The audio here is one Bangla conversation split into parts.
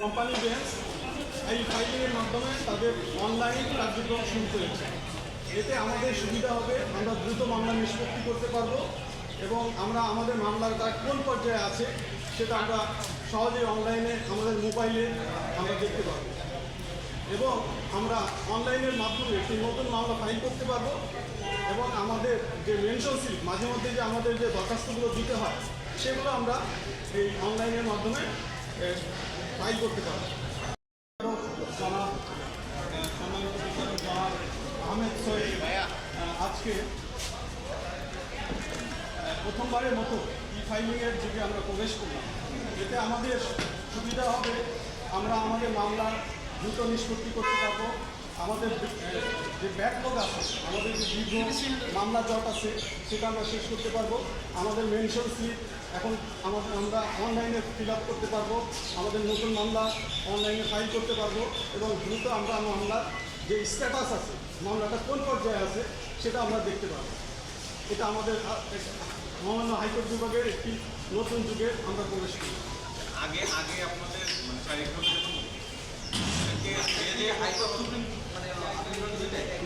কোম্পানি বেঞ্চ এই ফাইলিংয়ের মাধ্যমে তাদের অনলাইন কার্যক্রম শুরু করেছে। এতে আমাদের সুবিধা হবে, আমরা দ্রুত মামলা নিষ্পত্তি করতে পারব এবং আমরা আমাদের মামলার কাজ কোন পর্যায়ে আছে সেটা আমরা সহজেই অনলাইনে, আমাদের মোবাইলে আমরা দেখতে পারব। এবং আমরা অনলাইনের মাধ্যমে একটি নতুন মামলা ফাইল করতে পারব এবং আমাদের যে মেনশন মাঝে মধ্যে যে আমাদের যে দরখাস্তগুলো দিতে হয়, সেগুলো আমরা এই অনলাইনের মাধ্যমে করতে সৈয়দ আজকে প্রথমবারের মতো ই ফাইলিংয়ের যুগে আমরা প্রবেশ করলাম। এতে আমাদের সুবিধা হবে, আমরা আমাদের মামলা দ্রুত নিষ্পত্তি করতে পারব। আমাদের যে ব্যাকলগ আছে, আমাদের যে দীর্ঘ মামলা জট আছে, সেটা আমরা শেষ করতে পারব। আমাদের মেনশন স্লিপ এখন আমাদের, আমরা অনলাইনে ফিল আপ করতে পারব। আমাদের নতুন মামলা অনলাইনে ফাইল করতে পারব এবং দ্রুত আমরা মামলার যে স্ট্যাটাস আছে, মামলাটা কোন পর্যায়ে আছে, সেটা আমরা দেখতে পারব। এটা আমাদের মহামান্য হাইকোর্ট বিভাগের একটি নতুন যুগে আমরা প্রবেশ করি। আগে আগে আপনাদের মানে হাইকোর্ট সুপ্রিম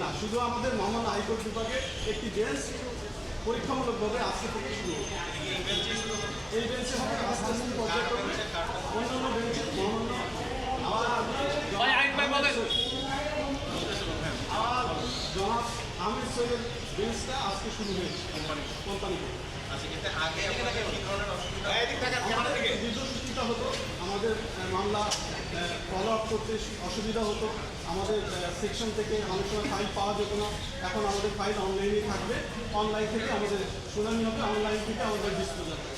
না শুধু আমাদের মহামান্য হাইকোর্ট বিভাগে একটি বেঞ্চ পরীক্ষামূলকভাবে আজকে থেকে শুরু এই বেঞ্চে হবে আস্তে আস্তে পর্যায়ক্রমে অন্যান্য বেঞ্চে মহামান্য আমার সৈয়দ বেঞ্চটা আজকে শুরু হয়েছে। কোম্পানি কোম্পানি আচ্ছা কিন্তু আগে আপনাদের কি ধরনের অসুবিধা? আমাদের দীর্ঘসূচিটা হতো আমাদের মামলা ফলো আপ করতে অসুবিধা হতো। আমাদের সেকশন থেকে অনেক সময় ফাইল পাওয়া যেত না। এখন আমাদের ফাইল অনলাইনে থাকবে। অনলাইন থেকে আমাদের শুনানি হবে অনলাইন থেকে আমাদের ডিসপোজাল হবে।